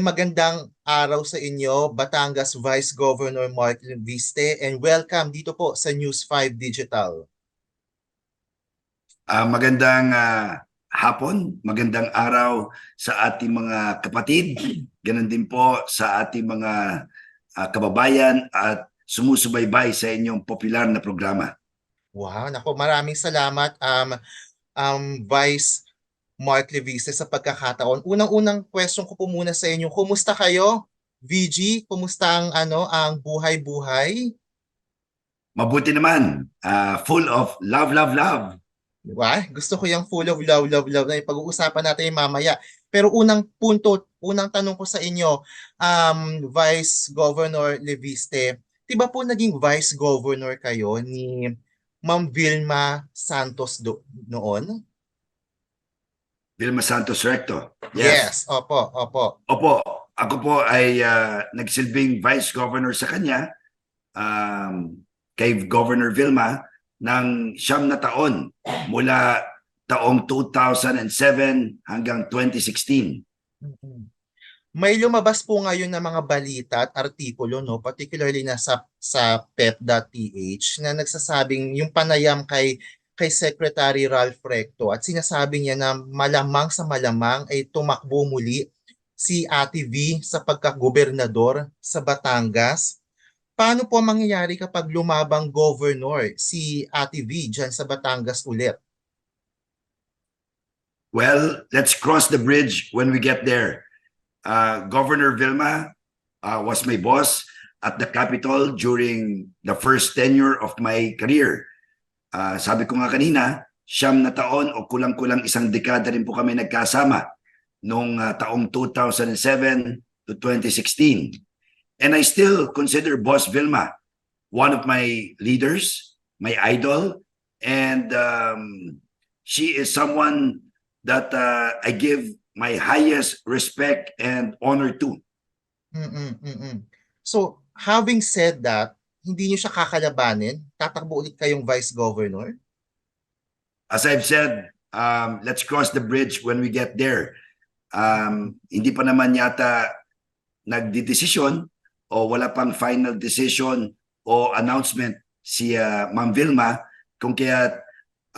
Magandang araw sa inyo, Batangas Vice Governor Mark Viste and welcome dito po sa News 5 Digital. Ah, magandang ah, hapon, magandang araw sa ating mga kapatid, ganun din po sa ating mga ah, kababayan at sumusubaybay sa inyong popular na programa. Wow, nako maraming salamat um, um, Vice Mark Leviste sa pagkakataon. Unang-unang question ko po muna sa inyo, kumusta kayo? VG, kumusta ang ano ang buhay-buhay? Mabuti naman, ah, full of love, love, love. Diba? Gusto ko yung full of love, love, love na pag-uusapan natin yung mamaya. Pero unang punto, unang tanong ko sa inyo, um, Vice Governor Leviste, di ba po naging Vice Governor kayo ni Ma'am Vilma Santos do- noon? Vilma Santos Recto. Yes, opo, opo. Opo, ako po ay ah, nagsilbing Vice Governor sa kanya um, kay Governor Vilma ng siyam na taon mula taong 2007 hanggang 2016. Mm-mm. May lumabas po ngayon na mga balita at artikulo, no, particularly na sa, sa pep.ph na nagsasabing yung panayam kay kay Secretary Ralph Recto at sinasabi niya na malamang sa malamang ay tumakbo muli si Ate V sa pagkagobernador sa Batangas. Paano po mangyayari kapag lumabang governor si Ate V dyan sa Batangas ulit? Well, let's cross the bridge when we get there. Uh, Governor Vilma uh, was my boss at the Capitol during the first tenure of my career. Uh, sabi ko nga kanina, siyam na taon o kulang-kulang isang dekada rin po kami nagkasama noong uh, taong 2007 to 2016. And I still consider Boss Vilma one of my leaders, my idol, and um, she is someone that uh, I give my highest respect and honor to. Mm-mm, mm-mm. So, having said that, hindi niyo siya kakalabanin? Tatakbo ulit kayong vice governor? As I've said, um, let's cross the bridge when we get there. Um, hindi pa naman yata nagdidesisyon o wala pang final decision o announcement si uh, Ma'am Vilma kung kaya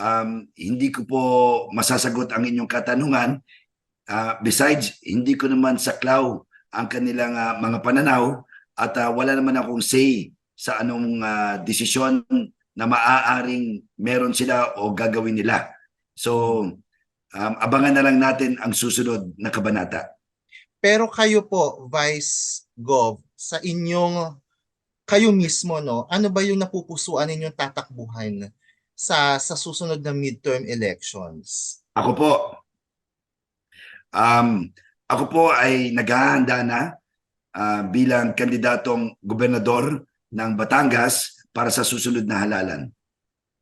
um, hindi ko po masasagot ang inyong katanungan. Uh, besides, hindi ko naman saklaw ang kanilang uh, mga pananaw at uh, wala naman akong say sa anong uh, desisyon na maaaring meron sila o gagawin nila. So, um, abangan na lang natin ang susunod na kabanata. Pero kayo po, Vice Gov, sa inyong, kayo mismo, no, ano ba yung napupusuan ninyong tatakbuhan sa, sa susunod na midterm elections? Ako po, um, ako po ay naghahanda na uh, bilang kandidatong gobernador ng Batangas para sa susunod na halalan.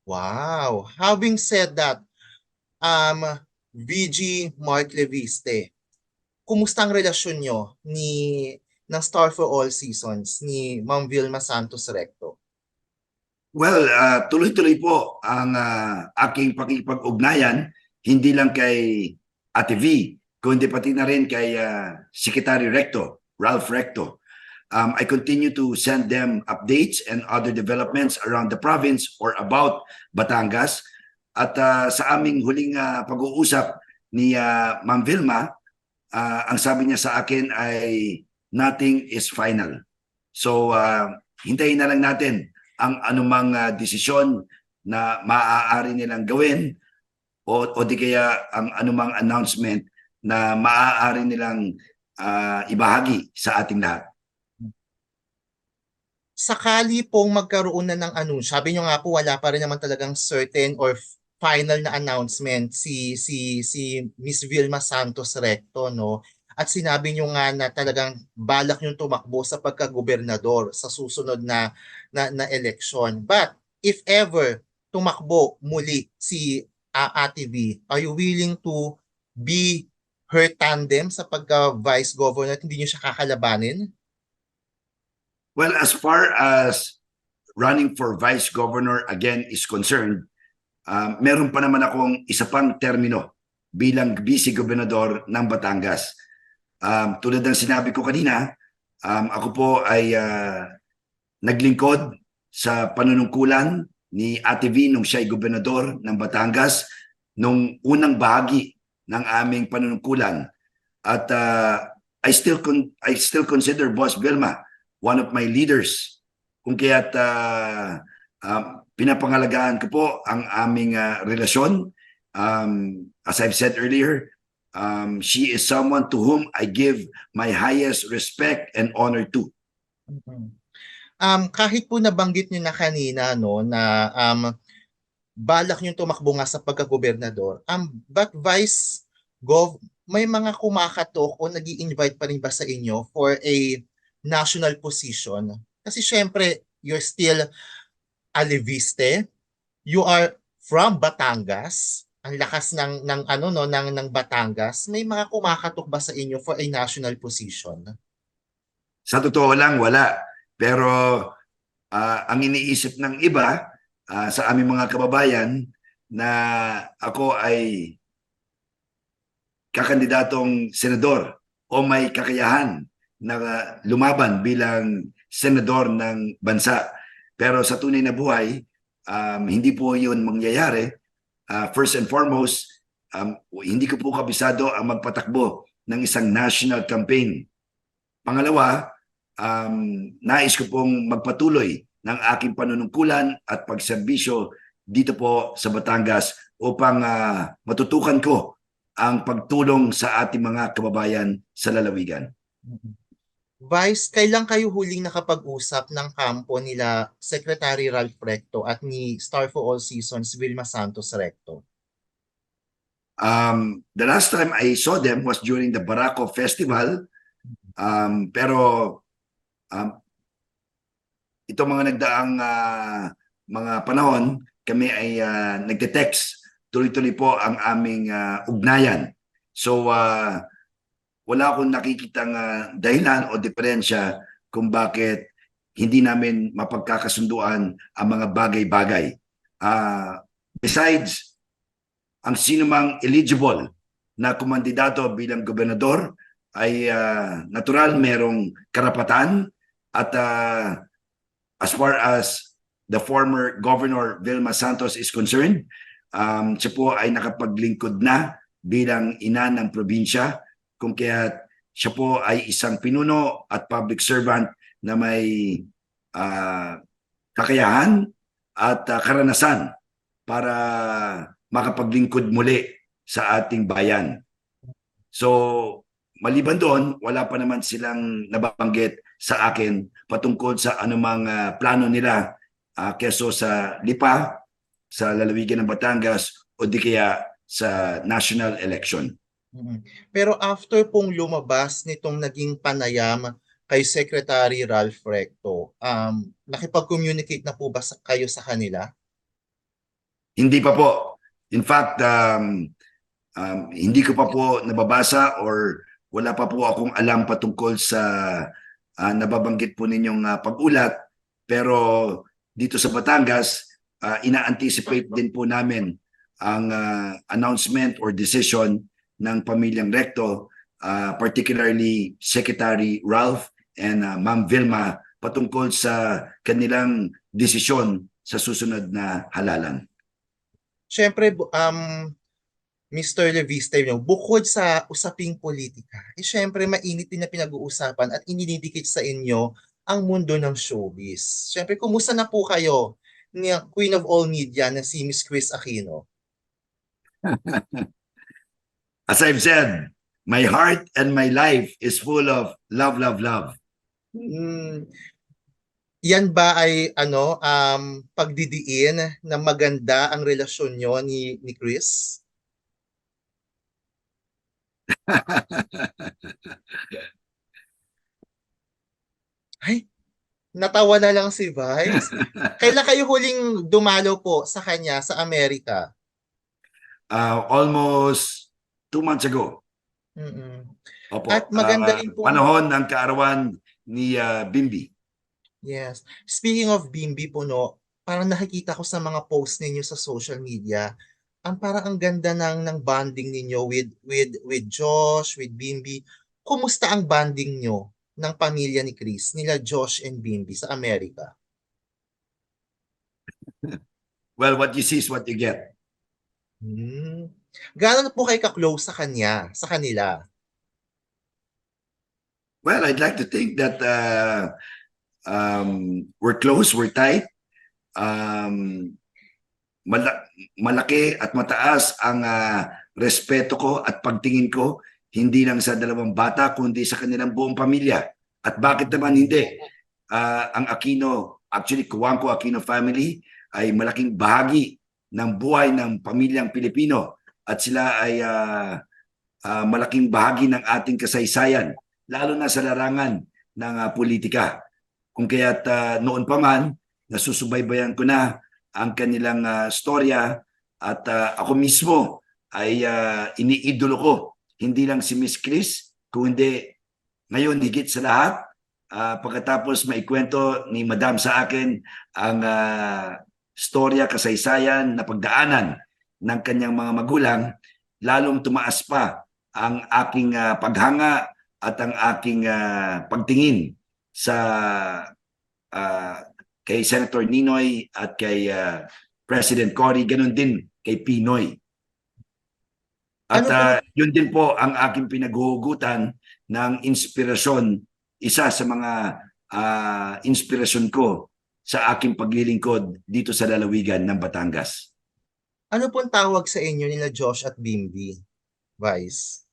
Wow! Having said that, um, VG Mark Leviste, kumusta ang relasyon nyo ni ng Star for All Seasons ni Ma'am Vilma Santos Recto? Well, uh, tuloy-tuloy po ang uh, aking pakipag-ugnayan hindi lang kay Ate V, kundi pati na rin kay uh, Secretary Recto, Ralph Recto. Um, I continue to send them updates and other developments around the province or about Batangas. At uh, sa aming huling uh, pag-uusap ni uh, Ma'am Vilma, uh, ang sabi niya sa akin ay nothing is final. So uh, hintayin na lang natin ang anumang uh, desisyon na maaari nilang gawin o, o di kaya ang anumang announcement na maaari nilang uh, ibahagi sa ating lahat sakali pong magkaroon na ng anunsyo, sabi nyo nga po wala pa rin naman talagang certain or final na announcement si si si Miss Vilma Santos Recto no at sinabi nyo nga na talagang balak yung tumakbo sa pagka-gobernador sa susunod na na, na eleksyon. But if ever tumakbo muli si uh, Ate V, are you willing to be her tandem sa pagka-vice governor at hindi nyo siya kakalabanin? Well, as far as running for vice governor again is concerned, uh, meron pa naman akong isa pang termino bilang vice gobernador ng Batangas. Um, tulad ng sinabi ko kanina, um, ako po ay ah, naglingkod sa panunungkulan ni Ate V nung siya ay gobernador ng Batangas nung unang bahagi ng aming panunungkulan. At ah, I still I still consider Boss Vilma one of my leaders. Kung kaya't ah, um, pinapangalagaan ko po ang aming ah, relasyon. Um, as I've said earlier, um, she is someone to whom I give my highest respect and honor to. Mm. Um, kahit po nabanggit niyo na kanina no na um, balak niyo tumakbo nga sa pagkagobernador, um, but Vice Gov, may mga kumakatok o nag invite pa rin ba sa inyo for a national position? Kasi syempre, you're still Aleviste, you are from Batangas, ang lakas ng ng ano no ng ng Batangas, may mga kumakatok ba sa inyo for a national position? Sa totoo lang, wala. Pero ah, ang iniisip ng iba ah, sa aming mga kababayan na ako ay kakandidatong senador o may kakayahan na lumaban bilang senador ng bansa. Pero sa tunay na buhay, um, hindi po yun mangyayari. Ah, first and foremost, um, hindi ko po kabisado ang magpatakbo ng isang national campaign. Pangalawa, um, nais ko pong magpatuloy ng aking panunungkulan at pagserbisyo dito po sa Batangas upang ah, matutukan ko ang pagtulong sa ating mga kababayan sa lalawigan. Vice, kailan kayo huling nakapag-usap ng kampo nila Secretary Ralph Recto at ni Star for All Seasons Vilma Santos Recto? Um, the last time I saw them was during the Barako Festival. Um, pero um, ito mga nagdaang ah, mga panahon, kami ay ah, nagte-text. Tuloy-tuloy po ang aming ah, ugnayan. So ah, wala akong nakikitang ah, dahilan o diferensya kung bakit hindi namin mapagkakasunduan ang mga bagay-bagay. Ah, besides, ang sino mang eligible na kumandidato bilang gobernador ay ah, natural merong karapatan at ah, as far as the former governor Vilma Santos is concerned, um, siya po ay nakapaglingkod na bilang ina ng probinsya kung kaya siya po ay isang pinuno at public servant na may ah, kakayahan at ah, karanasan para makapaglingkod muli sa ating bayan. So, maliban doon, wala pa naman silang nababanggit sa akin patungkol sa anumang ah, plano nila ah, keso sa Lipa, sa lalawigan ng Batangas o di kaya sa national election. Mm. Pero after pong lumabas nitong naging panayam kay Secretary Ralph Recto, um, nakipag-communicate na po ba sa, kayo sa kanila? Hindi pa po. In fact, um, um, hindi ko pa po nababasa or wala pa po akong alam patungkol sa ah, nababanggit po ninyong ah, pag-ulat. Pero dito sa Batangas, ah, ina-anticipate din po namin ang ah, announcement or decision ng pamilyang Recto, ah, particularly Secretary Ralph and ah, Ma'am Vilma patungkol sa kanilang desisyon sa susunod na halalan. Siyempre, um, Mr. Leviste, no, bukod sa usaping politika, eh syempre mainit din na pinag-uusapan at inididikit sa inyo ang mundo ng showbiz. Siyempre, kumusta na po kayo ni Queen of All Media na si Miss Chris Aquino? As I've said, my heart and my life is full of love, love, love. Mm, yan ba ay ano um pagdidiin na maganda ang relasyon nyo ni ni Chris? Ay, natawa na lang si Vice. Kailan kayo huling dumalo po sa kanya sa Amerika? Uh, almost two months ago. Mm-mm. Opo. At maganda Ah, rin po- Panahon ng kaarawan ni ah, Bimbi. Yes. Speaking of Bimbi po, no, parang nakikita ko sa mga post ninyo sa social media, ang parang ang ganda ng ng bonding ninyo with with with Josh, with Bimbi. kumusta ang bonding nyo ng pamilya ni Chris, nila Josh and Bimby sa Amerika? Well, what you see is what you get. Hmm. Gaano po kayo ka-close sa kanya, sa kanila? Well, I'd like to think that uh, um, we're close, we're tight. Um, mala- malaki at mataas ang uh, respeto ko at pagtingin ko hindi lang sa dalawang bata kundi sa kanilang buong pamilya. At bakit naman hindi? Ah, ang Aquino, actually Kuwangko Aquino family ay malaking bahagi ng buhay ng pamilyang Pilipino at sila ay ah, ah, malaking bahagi ng ating kasaysayan lalo na sa larangan ng ah, politika. Kung kaya't ah, noon pa man, nasusubaybayan ko na ang kanilang ah, storya at ah, ako mismo ay ah, iniidolo ko hindi lang si Miss Chris, kundi ngayon higit sa lahat, ah, pagkatapos maikwento ni Madam sa akin ang ah, storya, kasaysayan na pagdaanan ng kanyang mga magulang, lalong tumaas pa ang aking ah, paghanga at ang aking ah, pagtingin sa ah, kay Senator Ninoy at kay ah, President Cory, ganun din kay Pinoy. At ah, yun din po ang aking pinaghuhugutan ng inspirasyon, isa sa mga ah, inspirasyon ko sa aking paglilingkod dito sa lalawigan ng Batangas. Ano pong tawag sa inyo nila Josh at Bimby? Vice.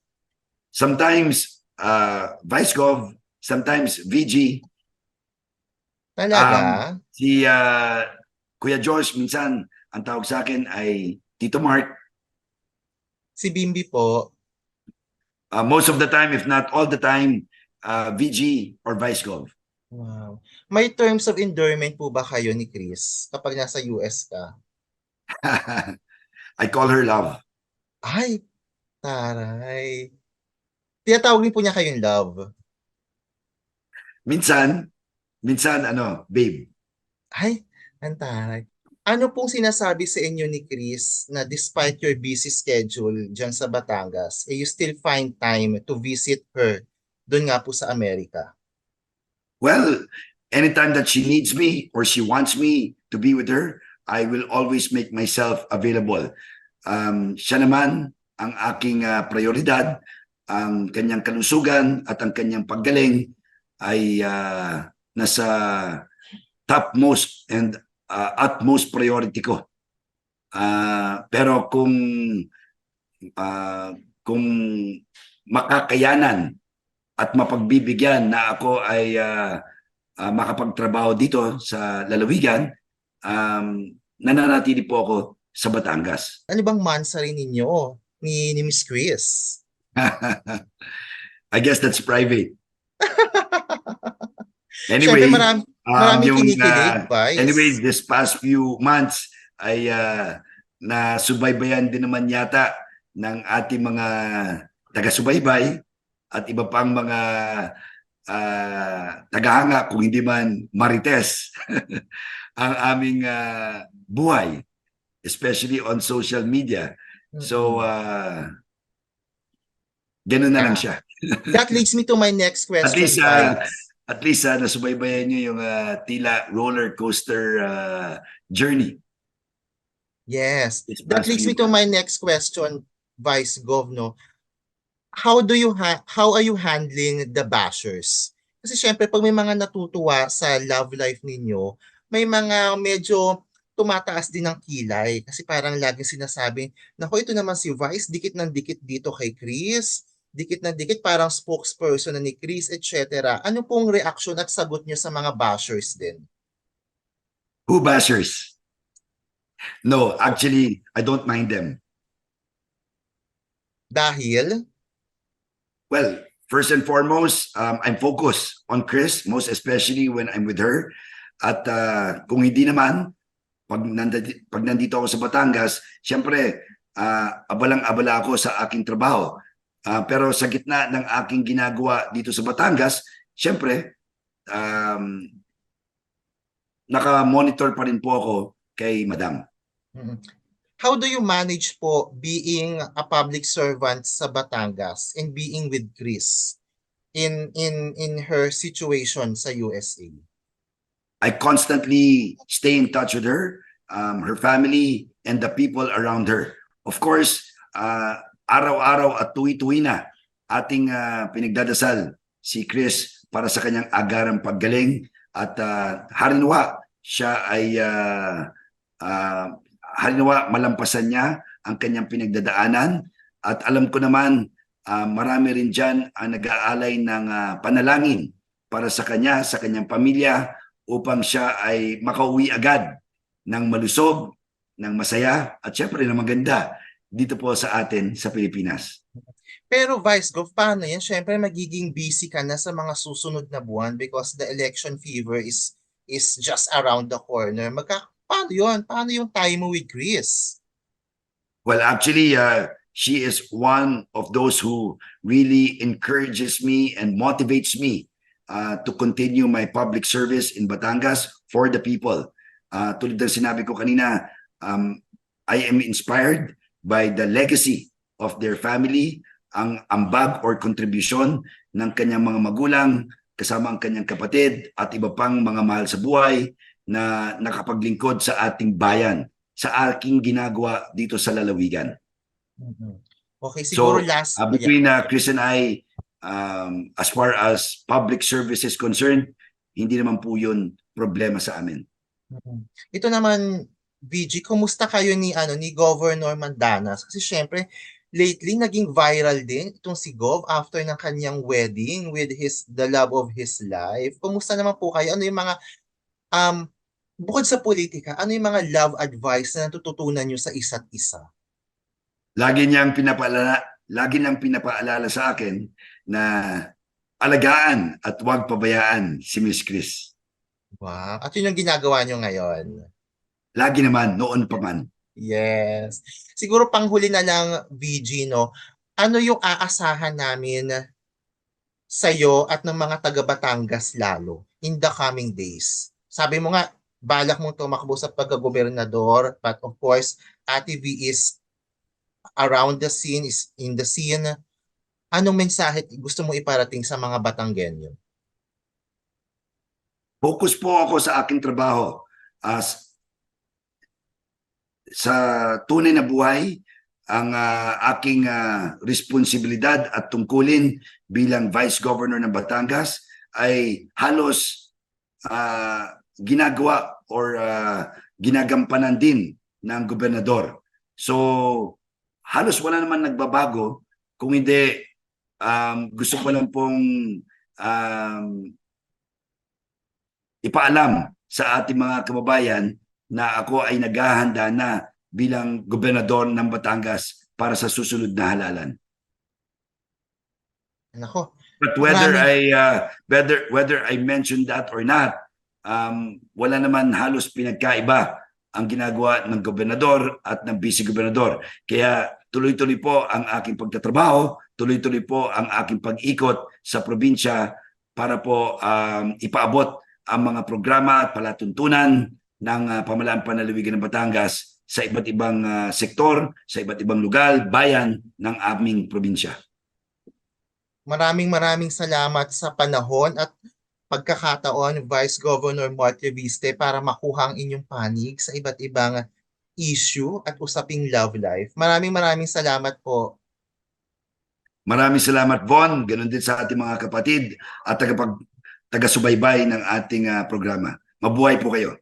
Sometimes uh, Vice Gov, sometimes VG, Talaga? si ah, Kuya Josh minsan ang tawag sa akin ay Tito Mark. si Bimby po, Uh, most of the time, if not all the time, uh, VG or Vice Gov. wow. May terms of endearment po ba kayo ni Chris kapag nasa US ka? I call her love. Ay, taray. Tinatawag din po niya kayong love. Minsan, minsan ano, babe. Ay, ang taray. Ano pong sinasabi sa inyo ni Chris na despite your busy schedule dyan sa Batangas, eh, you still find time to visit her doon nga po sa Amerika? Well, anytime that she needs me or she wants me to be with her, I will always make myself available. Um, siya naman ang aking ah, prioridad, ang kanyang kalusugan at ang kanyang paggaling ay ah, nasa topmost and ah, utmost priority ko. Ah, pero kung ah, kung makakayanan at mapagbibigyan na ako ay ah, ah, makapagtrabaho dito sa lalawigan, um, nananatili po ako sa Batangas. Ano bang mansari ninyo ni, ni Miss Chris? I guess that's private. Siyempre Anyway, marami, um, yung, kinikilig, Vice. Anyway, this past few months ay uh, nasubaybayan din naman yata ng ating mga taga-subaybay at iba pang mga ah, tagahanga kung hindi man marites ang aming ah, buhay especially on social media. So uh, ganun na lang siya. That leads me to my next question, At least Vice. at least ah, nasubaybayan niyo yung ah, tila roller coaster ah, journey. Yes. That leads me to my next question, Vice Gov, no? How do you ha- how are you handling the bashers? Kasi syempre pag may mga natutuwa sa love life ninyo, may mga medyo tumataas din ng kilay kasi parang laging sinasabi, nako ito naman si Vice, dikit ng dikit dito kay Chris, dikit ng dikit parang spokesperson na ni Chris, etc. Ano pong reaksyon at sagot niyo sa mga bashers din? Who bashers? No, actually, I don't mind them. Dahil Well, first and foremost, um, I'm focused on Chris, most especially when I'm with her. At uh, kung hindi naman, pag, nandito, pag nandito ako sa Batangas, siyempre, uh, abalang-abala ako sa aking trabaho. Ah, pero sa gitna ng aking ginagawa dito sa Batangas, siyempre, um, naka-monitor pa rin po ako kay Madam. Mm. How do you manage po being a public servant sa Batangas and being with Chris? in in in her situation sa USA? I constantly stay in touch with her, um, her family, and the people around her. Of course, uh, araw-araw at tuwi-tuwi na ating uh, pinagdadasal si Chris para sa kanyang agarang paggaling at uh, harinawa siya ay uh, uh, harinawa malampasan niya ang kanyang pinagdadaanan at alam ko naman uh, marami rin dyan ang nag-aalay ng uh, panalangin para sa kanya, sa kanyang pamilya upang siya ay makauwi agad ng malusog, ng masaya at syempre na maganda dito po sa atin sa Pilipinas. Pero Vice Gov, paano yan? Siyempre magiging busy ka na sa mga susunod na buwan because the election fever is is just around the corner. Magka, paano yun? Paano yung time mo with Chris? Well, actually, uh, she is one of those who really encourages me and motivates me uh, to continue my public service in Batangas for the people. Uh, tulad ng sinabi ko kanina, um, I am inspired by the legacy of their family, ang ambag or contribution ng kanyang mga magulang, kasama ang kanyang kapatid at iba pang mga mahal sa buhay na nakapaglingkod sa ating bayan, sa aking ginagawa dito sa lalawigan. Okay, siguro So, last Uh, between uh, Chris and I, um, as far as public service is concerned, hindi naman po yun problema sa amin. Mhm. Ito naman, VG, kumusta kayo ni ano ni Governor Mandanas? Kasi syempre, lately naging viral din itong si Gov after ng kanyang wedding with his the love of his life. Kumusta naman po kayo? Ano yung mga um bukod sa politika, ano yung mga love advice na natututunan nyo sa isa't isa? Lagi niyang pinapaalala, lagi niyang pinapaalala sa akin na alagaan at huwag pabayaan si Miss Chris. Wow. At yun yung ginagawa nyo ngayon. Lagi naman, noon pa man. Yes. Siguro panghuli na lang, VG, no? Ano yung aasahan namin sa'yo at ng mga taga Batangas lalo in the coming days? Sabi mo nga, balak mong tumakbo sa pagkagobernador, but of course, Ate V is around the scene, is in the scene. Anong mensahe gusto mo iparating sa mga Batanggenyo? Focus po ako sa aking trabaho as sa tunay na buhay ang ah, aking ah, responsibilidad at tungkulin bilang Vice Governor ng Batangas ay halos ah, ginagawa or ah, ginagampanan din ng gobernador. So halos wala naman nagbabago kung hindi um, gusto ko lang pong um, ipaalam sa ating mga kababayan na ako ay naghahanda na bilang gobernador ng Batangas para sa susunod na halalan. Nako, But whether Marami- I uh, whether whether I mentioned that or not, um, wala naman halos pinagkaiba ang ginagawa ng gobernador at ng vice gobernador. Kaya tuloy-tuloy po ang aking pagtatrabaho, tuloy-tuloy po ang aking pag-ikot sa probinsya para po um, ipaabot ang mga programa at palatuntunan ng uh, pamalaan panlalawigan ng Batangas sa iba't ibang uh, sektor, sa iba't ibang lugar, bayan ng aming probinsya. Maraming maraming salamat sa panahon at pagkakataon, Vice Governor Mark Reviste, para makuha ang inyong panig sa iba't ibang issue at usaping love life. Maraming maraming salamat po. Maraming salamat, Von. Ganon din sa ating mga kapatid at tagapag, taga-subaybay ng ating ah, programa. Mabuhay po kayo.